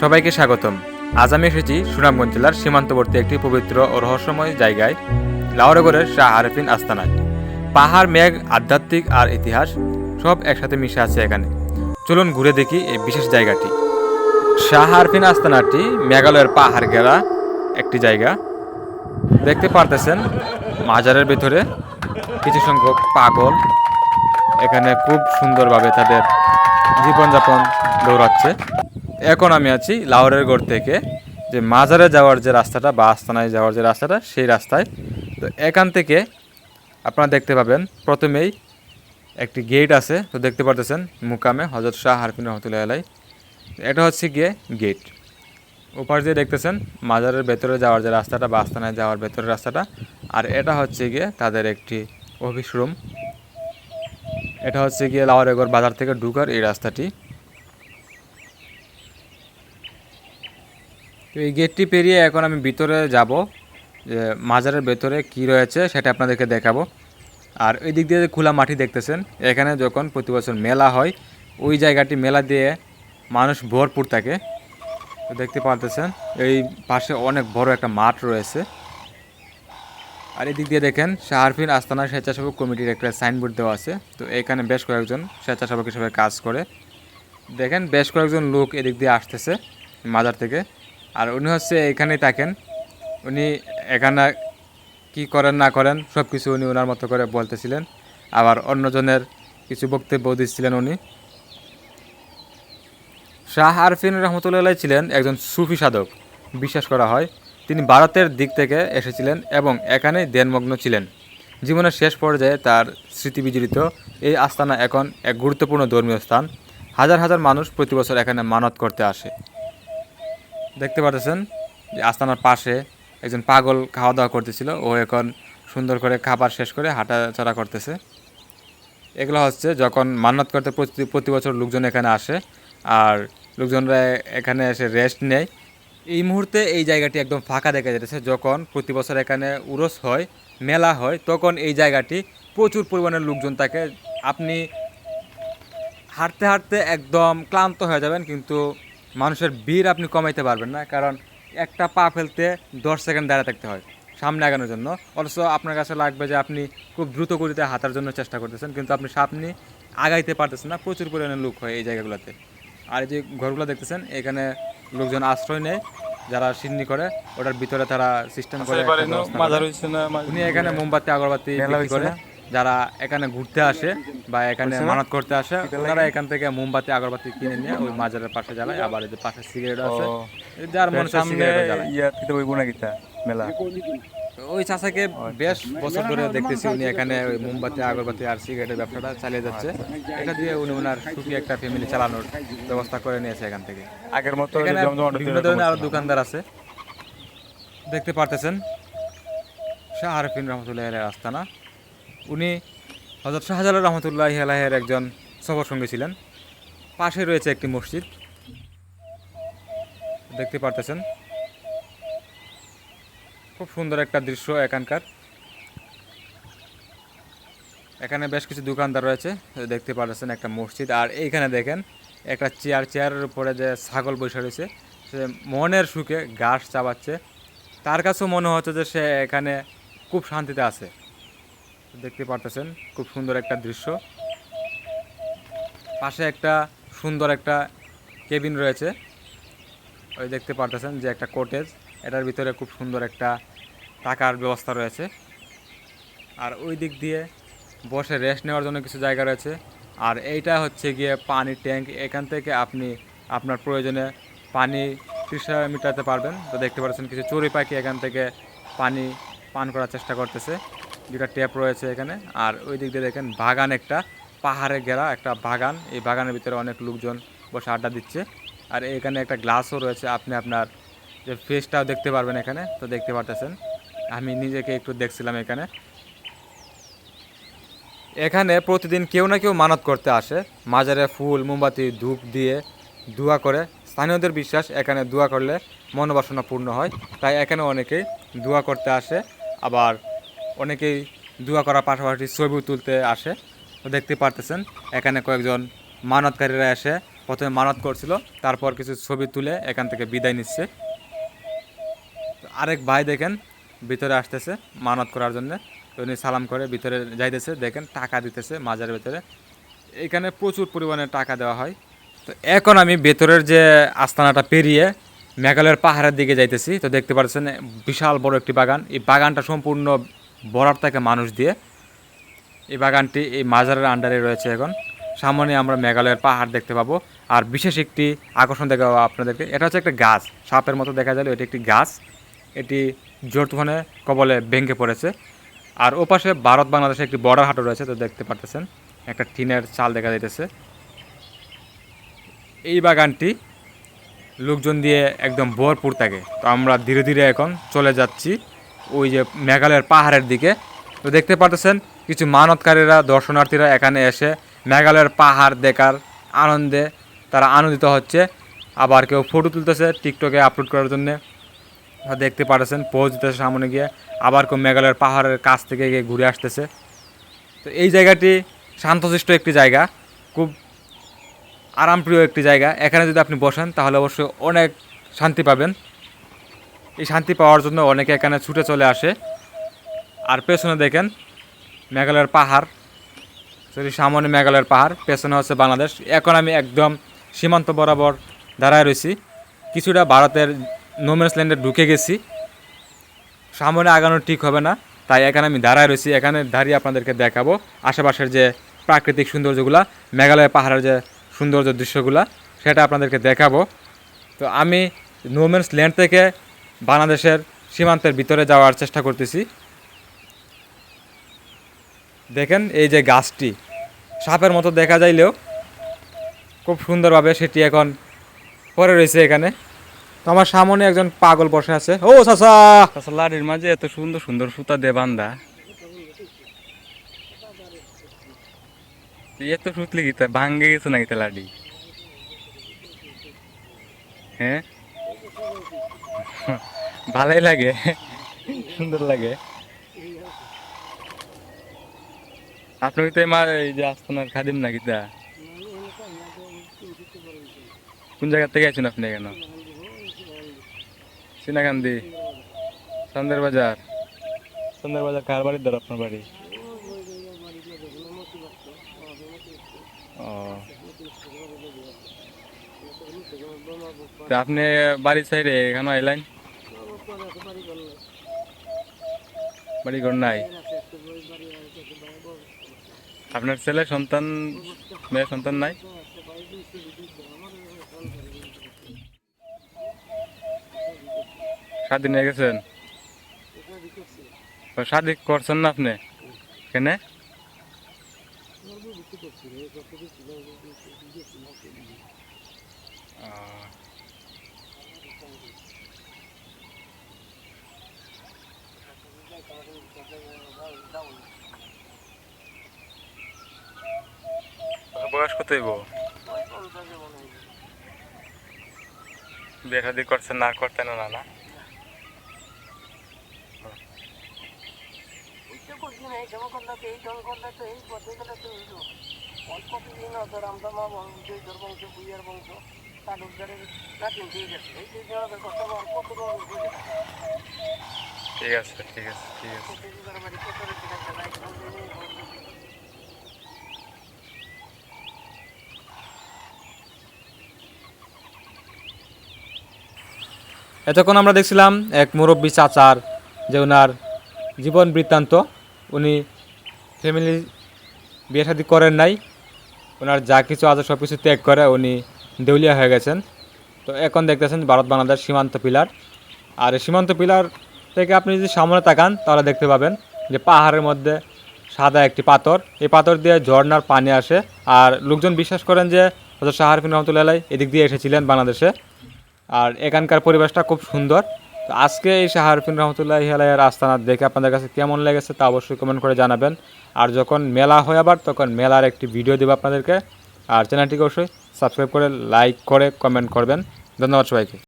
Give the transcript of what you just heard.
সবাইকে স্বাগতম। আজ আমি এসেছি সুনামগঞ্জ জেলার সীমান্তবর্তী একটি পবিত্র ও রহস্যময় জায়গায় লাউরগড়ের শাহ আরফিন আস্তানায়। পাহাড়, মেঘ, আধ্যাত্মিক আর ইতিহাস সব একসাথে মিশে আছে এখানে। চলুন ঘুরে দেখি এই বিশেষ জায়গাটি। শাহ আরফিন আস্তানাটি মেঘালয়ের পাহাড় ঘেরা একটি জায়গা। দেখতে পারতেছেন মাজারের ভেতরে কিছু সংখ্যক পাগল। এখানে খুব সুন্দরভাবে তাদের জীবনযাপন দৌড়াচ্ছে। এখন আমি আছি লাহোরের গড় থেকে, যে মাজারে যাওয়ার যে রাস্তাটা বা আস্তানায় যাওয়ার যে রাস্তাটা, সেই রাস্তায়। তো এখান থেকে আপনারা দেখতে পাবেন, প্রথমেই একটি গেট আছে, তো দেখতে পারতেছেন মুকামে হজরত শাহ হারফিন রহমতুল্লাহ আলাই এটা হচ্ছে গিয়ে গেট ওপার দিয়ে দেখতেছেন মাজারের ভেতরে যাওয়ার যে রাস্তাটা বা আস্তানায় যাওয়ার ভেতরের রাস্তাটা, আর এটা হচ্ছে গিয়ে তাদের একটি অফিস রুম এটা হচ্ছে গিয়ে লাওয়ারেগর বাজার থেকে ঢুকার এই রাস্তাটি। তো এই গেটটি পেরিয়ে এখন আমি ভিতরে যাব, যে মাজারের ভেতরে কি রয়েছে সেটা আপনাদেরকে দেখাবো। আর ওই দিক দিয়ে যে খোলা মাটি দেখতেছেন, এখানে যখন প্রতি বছর মেলা হয়, ওই জায়গাটি মেলা দিয়ে মানুষ ভরপুর থাকে। তো দেখতে পারতেছেন, এই পাশে অনেক বড় একটা মাঠ রয়েছে। আর এদিক দিয়ে দেখেন শাহরফিন আস্তানা স্বেচ্ছাসেবক কমিটির একটা সাইনবোর্ড দেওয়া আছে। তো এখানে বেশ কয়েকজন স্বেচ্ছাসেবক হিসেবে কাজ করে। দেখেন, বেশ কয়েকজন লোক এদিক দিয়ে আসতেছে মাজার থেকে। আর উনি হচ্ছে এখানেই থাকেন। উনি এখানে কি করেন, না করেন সব কিছু উনি ওনার মতো করে বলতেছিলেন। আবার অন্যজনের কিছু বক্তব্য দিচ্ছিলেন উনি। শাহ আরফিন রহমতুল্লাহ ছিলেন একজন সুফি সাধক, বিশ্বাস করা হয়। তিনি ভারতের দিক থেকে এসেছিলেন এবং এখানেই ধ্যানমগ্ন ছিলেন। জীবনের শেষ পর্যায়ে তার স্মৃতি বিজড়িত। এই আস্তানা এখন এক গুরুত্বপূর্ণ ধর্মীয় স্থান। হাজার হাজার মানুষ প্রতি বছর এখানে মানত করতে আসে। দেখতে পাচ্ছেন যে আস্তানার পাশে একজন পাগল খাওয়া দাওয়া করতেছিল। ও এখন সুন্দর করে খাবার শেষ করে হাঁটাচড়া করতেছে। এগুলো হচ্ছে যখন মান্নত করতে প্রতি প্রতি বছর লোকজন এখানে আসে আর লোকজনরা এখানে এসে রেস্ট নেয়। এই মুহূর্তে এই জায়গাটি একদম ফাঁকা দেখা যাচ্ছে। যখন প্রতি বছর এখানে উরস হয়, মেলা হয়, তখন এই জায়গাটি প্রচুর পরিমাণে লোকজন থাকে। আপনি হাঁটতে হাঁটতে একদম ক্লান্ত হয়ে যাবেন, কিন্তু মানুষের ভিড় আপনি কমাইতে পারবেন না কারণ একটা পা ফেলতে দশ সেকেন্ড দাঁড়িয়ে থাকতে হয় সামনে আগানোর জন্য অথচ আপনার কাছে লাগবে যে আপনি খুব দ্রুত গতিতে হাঁটার জন্য চেষ্টা করতেছেন কিন্তু আপনি সামনে আগাইতে পারতেছেন না প্রচুর পরিমাণে লোক হয় এই জায়গাগুলোতে আর এই যে ঘরগুলো দেখতেছেন এখানে লোকজন আশ্রয় নেয় যারা সিন্নি করে ওটার ভিতরে তারা সিস্টেম করে ব্যবস্থা করে। উনি এখানে মোমবাতি আগরবাতি করে? যারা এখানে ঘুরতে আসে বা এখানে মানত করতে আসে তারা এখান থেকে মোমবাতি আগরবাতি কিনে নিয়ে ওই মাজারের পাশে জ্বালায়। আবার এই যে পাশে সিগারেট আছে। যার মনে সামনে ওই গুণা গীতা মেলা। ওই চাচাকে বেশ বছর ধরে দেখতেছি উনি এখানে ওই মোমবাতি আগরবাতি আর সিগারেটের ব্যবসাটা চালিয়ে যাচ্ছে। এটা দিয়ে উনি ওনার সুখী একটা ফ্যামিলি চালানোর ব্যবস্থা করে নিয়েছে এখান থেকে। আগের মতো বিভিন্ন ধরনের আরও দোকানদার আছে। দেখতে পারতেছেন? শাহ আরফিন রহমতুল্লাহ আস্তানা। উনি হজরত শাহজালাল রহমতুল্লাহ আলাহের একজন সফর সঙ্গী ছিলেন। পাশে রয়েছে একটি মসজিদ। দেখতে পারতেছেন। খুব সুন্দর একটা দৃশ্য এখানকার। এখানে বেশ কিছু দোকানদার রয়েছে, দেখতে পারতেছেন একটা মসজিদ। আর এইখানে দেখেন, একটা চেয়ার, চেয়ারের উপরে যে ছাগল বসে রয়েছে, সে মনের সুখে ঘাস চাবাচ্ছে। তার কাছেও মনে হচ্ছে যে সে এখানে খুব শান্তিতে আছে। দেখতে পারতেছেন, খুব সুন্দর একটা দৃশ্য। পাশে একটা সুন্দর একটা কেবিন রয়েছে। ওই দেখতে পারতেছেন যে একটা কোটেজ এটার ভিতরে খুব সুন্দর একটা টাকার ব্যবস্থা রয়েছে। আর ওই দিক দিয়ে বসে রেস্ট নেওয়ার জন্য কিছু জায়গা রয়েছে। আর এইটা হচ্ছে গিয়ে পানির ট্যাঙ্ক, এখান থেকে আপনি আপনার প্রয়োজনে পানি তৃষা মেটাতে পারবেন। তো দেখতে পাচ্ছেন কিছু চড়ুই পাখি এখান থেকে পানি পান করার চেষ্টা করতেছে। যেটা ট্যাপ রয়েছে এখানে। আর ওই দিক দিয়ে দেখেন বাগান একটা, পাহাড়ে ঘেরা একটা বাগান। এই বাগানের ভিতরে অনেক লোকজন বসে আড্ডা দিচ্ছে। আর এখানে একটা গ্লাসও রয়েছে, আপনি আপনার যে ফেসটাও দেখতে পারবেন এখানে, তো দেখতে পারতেছেন। আমি নিজেকে একটু দেখছিলাম এখানে। এখানে প্রতিদিন কেউ না কেউ মানত করতে আসে। মাজারে ফুল, মোমবাতি, ধূপ দিয়ে দোয়া করে। স্থানীয়দের বিশ্বাস, এখানে দোয়া করলে মনোবাসনা পূর্ণ হয়। তাই এখানে অনেকেই দোয়া করতে আসে। আবার অনেকেই দোয়া করার পাশাপাশি ছবি তুলতে আসে। তো দেখতে পারতেছেন, এখানে কয়েকজন মানতকারীরা এসে প্রথমে মানত করছিল, তারপর কিছু ছবি তুলে এখান থেকে বিদায় নিচ্ছে। আরেক ভাই দেখেন, ভিতরে আসতেছে মানত করার জন্য। উনি সালাম করে ভিতরে যাইতেছে, দেখেন টাকা দিতেছে মাজারের ভিতরে। এখানে প্রচুর পরিমাণে টাকা দেওয়া হয়। তো এখন আমি ভেতরের যে আস্তানাটা পেরিয়ে মেঘালয়ের পাহাড়ের দিকে যাইতেছি। তো দেখতে পাচ্ছেন বিশাল বড় একটি বাগান। এই বাগানটা সম্পূর্ণ বরার থাকে মানুষ দিয়ে এই বাগানটি এই মাজারের আন্ডারে রয়েছে এখন। সামনে আমরা মেঘালয়ের পাহাড় দেখতে পাবো। আর বিশেষ একটি আকর্ষণ দেখাবো আপনাদেরকে, এটা হচ্ছে একটা গাছ। সাপের মতো দেখা যায় এটি একটি গাছ। এটি জোর তুফানে কবলে ভেঙে পড়েছে। আর ওপাশে ভারত বাংলাদেশে একটি বর্ডার হাটও রয়েছে, তো দেখতে পারতেছেন। একটা টিনের চাল দেখা যাইতেছে। এই বাগানটি লোকজন দিয়ে একদম ভরপুর থাকে। তো আমরা ধীরে ধীরে এখন চলে যাচ্ছি। ওই যে মেঘালয়ের পাহাড়ের দিকে। তো দেখতে পারতেছেন, কিছু মানতকারীরা দর্শনার্থীরা এখানে এসে মেঘালয়ের পাহাড় দেখার আনন্দে তারা আনন্দিত হচ্ছে। আবার কেউ ফটো তুলতেছে টিকটকে আপলোড করার জন্যে। দেখতে পারতেছেন, পোজ দিতেছে সামনে গিয়ে। আবার কেউ মেঘালয়ের পাহাড়ের কাছ থেকে গিয়ে ঘুরে আসতেছে। তো এই জায়গাটি শান্তশিষ্ট একটি জায়গা, খুব আরামপ্রিয় একটি জায়গা। এখানে যদি আপনি বসেন, তাহলে অবশ্যই অনেক শান্তি পাবেন। এই শান্তি পাওয়ার জন্য অনেকে এখানে ছুটে চলে আসে। আর পেছনে দেখেন মেঘালয়ের পাহাড়। সরি, সামনে মেঘালয়ের পাহাড়, পেছনে হচ্ছে বাংলাদেশ। এখন আমি একদম সীমান্ত বরাবর দাঁড়ায় রয়েছি। কিছুটা ভারতের নোমেন্স ল্যান্ডে ঢুকে গেছি। সামনে আগানো ঠিক হবে না, তাই এখানে আমি দাঁড়ায় রয়েছি। এখানে দাঁড়িয়ে আপনাদেরকে দেখাবো আশেপাশের যে প্রাকৃতিক সৌন্দর্যগুলা, মেঘালয় পাহাড়ের যে সৌন্দর্য দৃশ্যগুলা, সেটা আপনাদেরকে দেখাবো। তো আমি নোমেন্স ল্যান্ড থেকে বাংলাদেশের সীমান্তের ভিতরে যাওয়ার চেষ্টা করতেছি। দেখেন এই যে গাছটি, সাপের মতো দেখা যাইলেও খুব সুন্দরভাবে সেটি এখন পরে রয়েছে এখানে। তো আমার সামনে একজন পাগল বসে আছে। ও তাছাড়া লাড়ির মাঝে এত সুন্দর সুন্দর সুতা দিয়ে বান্ধা। এত সুতলি গীতা ভাঙ্গে গেছে নাকি লাডি? হ্যাঁ? ভালোই লাগে। সুন্দর লাগে। আপনি তো মা এই যে আস্তানার খাদিম নাকি তা? কোন জায়গা থেকে আছেন আপনি কেন সিনাকান্দি সন্দের বাজার। সন্দের বাজার কার বাড়ির দ্বার আপনার বাড়ি? ও। আপনি বাড়ির সাইডে এখানে এলেন? বাড়ি ঘর নাই? আপনার ছেলে সন্তান মেয়ে সন্তান নাই? স্বাধী নিয়ে গেছেন? শাদি করছেন না আপনি? কেনে আহ, বয়স কত হইব? বিয়ে শাদি করছেন না করতেন না না করছি তালুকদারের নাতিন দিয়ে গেছে এই কত ঠিক আছে ঠিক আছে ঠিক আছে। এতক্ষণ আমরা দেখছিলাম এক মুরব্বী চাচার যে ওনার জীবন বৃত্তান্ত। উনি ফ্যামিলি বিয়ে শাদী করেন নাই। ওনার যা কিছু আছে সব কিছু ত্যাগ করে উনি দেউলিয়া হয়ে গেছেন। তো এখন দেখতেছেন ভারত বাংলাদেশ সীমান্ত পিলার। আর সীমান্ত পিলার থেকে আপনি যদি সামনে তাকান, তাহলে দেখতে পাবেন যে পাহাড়ের মধ্যে সাদা একটি পাথর। এই পাথর দিয়ে ঝর্ণার পানি আসে। আর লোকজন বিশ্বাস করেন যে হয়তো শাহরফিন রহমতুল্লাহ এদিক দিয়ে এসেছিলেন বাংলাদেশে। আর এখানকার পরিবেশটা খুব সুন্দর। তো আজকে এই শাহরফিন রহমতুল্লাহ আলাইয়ের আস্তানা দেখে আপনাদের কাছে কেমন লেগেছে তা অবশ্যই কমেন্ট করে জানাবেন। আর যখন মেলা হয় আবার, তখন মেলার একটি ভিডিও দেবো আপনাদেরকে। আর চ্যানেলটিকে অবশ্যই সাবস্ক্রাইব করে লাইক করে কমেন্ট করবেন। ধন্যবাদ সবাইকে।